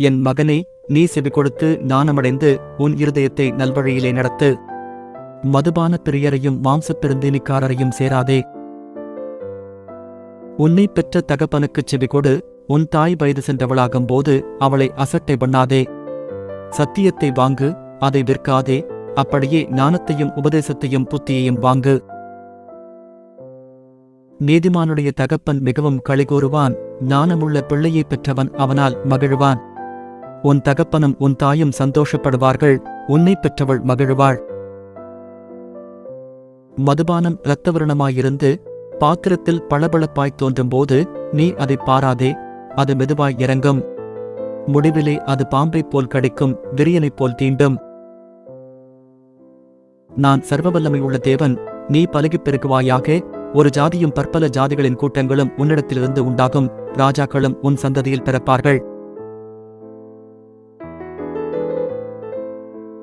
என் மகனே நீ செவி கொடுத்து நாணமடைந்து உன் இருதயத்தை நல்வழியிலே நடத்து. மதுபான பிரியரையும் மாம்சப் பெருந்தேனிக்காரரையும் சேராதே. உன்னை பெற்ற தகப்பனுக்குச் செவி கொடு உன் தாய் வயது சென்றவளாகும் போது அவளை அசட்டை பண்ணாதே. சத்தியத்தை வாங்கு அதை விற்காதே. அப்படியே ஞானத்தையும் உபதேசத்தையும் புத்தியையும் வாங்கு. நீதிமானுடைய தகப்பன் மிகவும் களிகூறுவான் ஞானமுள்ள பிள்ளையைப் பெற்றவன் அவனால் மகிழ்வான். உன் தகப்பனும் உன் தாயும் சந்தோஷப்படுவார்கள் உன்னைப் பெற்றவள் மகிழ்வாள். மதுபானம் இரத்தவருணமாயிருந்து பாத்திரத்தில் பளபளப்பாய் தோன்றும்போது நீ அதைப் பாராதே அது மெதுவாய் இறங்கும். முடிவிலே அது பாம்பைப் போல் கடிக்கும் விரியனைப் போல் தீண்டும். நான் சர்வவல்லமை உள்ள தேவன் நீ பலகிப் பெருகுவாயாக ஒரு ஜாதியும் பற்பல ஜாதிகளின் கூட்டங்களும் உன்னிடத்திலிருந்து உண்டாகும் ராஜாக்களும் உன் சந்ததியில் பிறப்பார்கள்.